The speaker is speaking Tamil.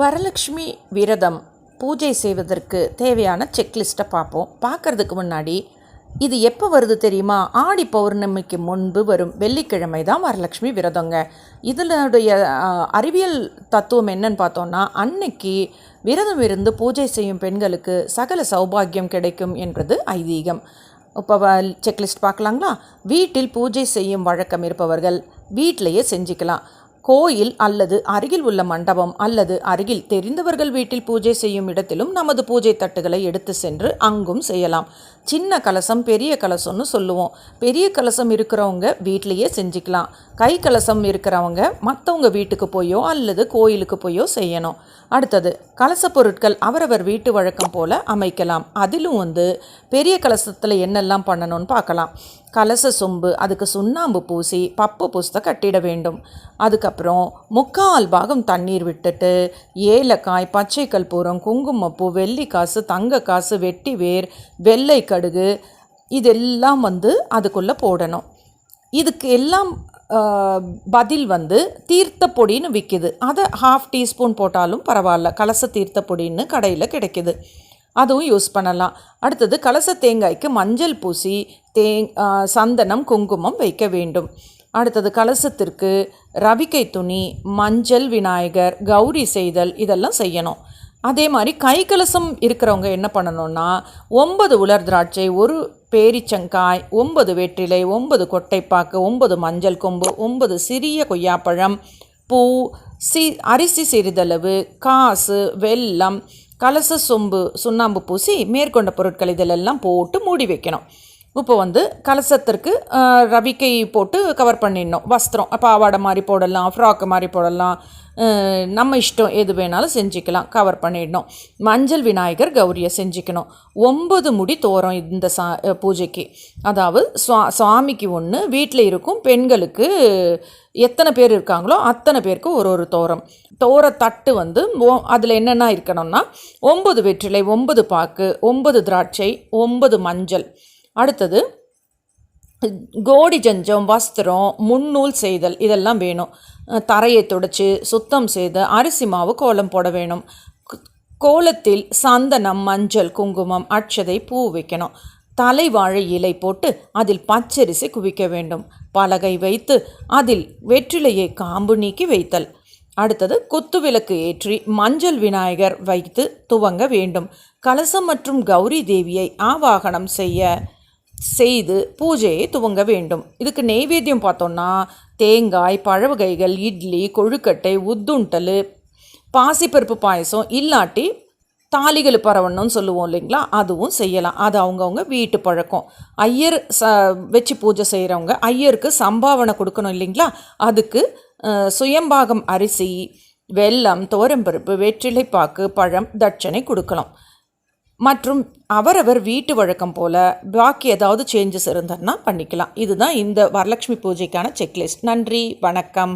வரலக்ஷ்மி விரதம் பூஜை செய்வதற்கு தேவையான செக்லிஸ்ட்டை பார்ப்போம். பார்க்கறதுக்கு முன்னாடி இது எப்போ வருது தெரியுமா? ஆடி பௌர்ணமிக்கு முன்பு வரும் வெள்ளிக்கிழமை தான் வரலக்ஷ்மி விரதங்க. இதனுடைய அறிவியல் தத்துவம் என்னன்னு பார்த்தோன்னா அன்னைக்கு விரதம் இருந்து பூஜை செய்யும் பெண்களுக்கு சகல சௌபாகியம் கிடைக்கும் என்பது ஐதீகம். இப்போ செக்லிஸ்ட் பார்க்கலாங்களா? வீட்டில் பூஜை செய்யும் வழக்கம் இருப்பவர்கள் வீட்டிலையே செஞ்சுக்கலாம். கோயில் அல்லது அருகில் உள்ள மண்டபம் அல்லது அருகில் தெரிந்தவர்கள் வீட்டில் பூஜை செய்யும் இடத்திலும் நமது பூஜை தட்டுகளை எடுத்து சென்று அங்கும் செய்யலாம். சின்ன கலசம் பெரிய கலசம்னு சொல்லுவோம். பெரிய கலசம் இருக்கிறவங்க வீட்டிலையே செஞ்சுக்கலாம். கை கலசம் இருக்கிறவங்க மற்றவங்க வீட்டுக்கு போயோ அல்லது கோயிலுக்கு போயோ செய்யணும். அடுத்தது கலச பொருட்கள் அவரவர் வீட்டு வழக்கம் போல அமைக்கலாம். அதிலும் வந்து பெரிய கலசத்தில் என்னெல்லாம் பண்ணணும்னு பார்க்கலாம். கலச சொம்பு அதுக்கு சுண்ணாம்பு பூசி பப்பு புஸ்தை கட்டிட வேண்டும். அதுக்கப்புறம் முக்கால் பாகம் தண்ணீர் விட்டுட்டு ஏலக்காய் பச்சை கற்பூரம் குங்குமப்பூ வெள்ளி காசு தங்க காசு வெட்டி வேர் வெள்ளை கடுகு இதெல்லாம் வந்து அதுக்குள்ளே போடணும். இதுக்கு எல்லாம் பதில் வந்து தீர்த்த பொடின்னு விற்கிது அதை ஹாஃப் டீஸ்பூன் போட்டாலும் பரவாயில்ல. கலச தீர்த்த பொடின்னு கடையில் கிடைக்கிது. அதுவும் யூஸ் பண்ணலாம். அடுத்தது கலச தேங்காய்க்கு மஞ்சள் பூசி தே சந்தனம் குங்குமம் வைக்க வேண்டும். அடுத்தது கலசத்திற்கு ரவிக்கை துணி மஞ்சள் விநாயகர் கௌரி செய்தல் இதெல்லாம் செய்யணும். அதே மாதிரி கை கலசம் இருக்கிறவங்க என்ன பண்ணணும்னா ஒன்பது உலர் திராட்சை ஒரு பேரிச்சங்காய் ஒன்பது வெற்றிலை ஒன்பது கொட்டைப்பாக்கு ஒன்பது மஞ்சள் கொம்பு ஒன்பது சிறிய கொய்யாப்பழம் பூ சி அரிசி சிறிதளவு காசு வெல்லம் கலச சொம்பு சுண்ணாம்பு பூசி மேற்கொண்ட பொருட்கள் இதிலெல்லாம் போட்டு மூடி வைக்கணும். இப்போ வந்து கலசத்திற்கு ரவிக்கை போட்டு கவர் பண்ணிடணும். வஸ்திரம் பாவாடை மாதிரி போடலாம் ஃப்ராக்கு மாதிரி போடலாம் நம்ம இஷ்டம் எது வேணாலும் செஞ்சுக்கலாம் கவர் பண்ணிடணும். மஞ்சள் விநாயகர் கௌரியை செஞ்சுக்கணும். ஒம்பது முடி தோரம் இந்த சா பூஜைக்கு. அதாவது சுவா சுவாமிக்கு ஒன்று வீட்டில் இருக்கும் பெண்களுக்கு எத்தனை பேர் இருக்காங்களோ அத்தனை பேருக்கு ஒரு ஒரு தோரம். தோர தட்டு வந்து அதில் என்னென்ன இருக்கணும்னா ஒம்பது வெற்றிலை ஒம்பது பாக்கு ஒன்பது திராட்சை ஒம்பது மஞ்சள். அடுத்தது கோடி ஜஞ்சம் வஸ்திரம் முன்னூல் செய்தல் இதெல்லாம் வேணும். தரையை துடைச்சி சுத்தம் செய்து அரிசி மாவு கோலம் போட வேணும். கோலத்தில் சந்தனம் மஞ்சள் குங்குமம் அட்சதை பூ வைக்கணும். தலைவாழை இலை போட்டு அதில் பச்சரிசி குவிக்க வேண்டும். பலகை வைத்து அதில் வெற்றிலையை காம்பு நீக்கி வைத்தல். அடுத்தது குத்துவிளக்கு ஏற்றி மஞ்சள் விநாயகர் வைத்து துவங்க வேண்டும். கலசம் மற்றும் கௌரி தேவியை ஆவாகனம் செய்ய செய்து பூஜையை துவங்க வேண்டும். இதுக்கு நெய்வேத்தியம் பார்த்தோம்னா தேங்காய் பழவகைகள் இட்லி கொழுக்கட்டை உத்துண்டல் பாசிப்பருப்பு பாயசம் இல்லாட்டி தாலிகள் பரவணும்னு சொல்லுவோம் இல்லைங்களா? அதுவும் செய்யலாம். அது அவங்கவுங்க வீட்டு பழக்கம். ஐயர் ச வச்சு பூஜை செய்கிறவங்க ஐயருக்கு சம்பாவனை கொடுக்கணும் இல்லைங்களா? அதுக்கு சுயம்பாகம் அரிசி வெல்லம் தோரம்பருப்பு வெற்றிலைப்பாக்கு பழம் தட்சணை கொடுக்கலாம். மற்றும் அவரவர் வீட்டு வழக்கம் போல் பாக்கி ஏதாவது சேஞ்சஸ் இருந்ததுன்னா பண்ணிக்கலாம். இதுதான் இந்த வரலட்சுமி பூஜைக்கான செக்லிஸ்ட் நன்றி வணக்கம்.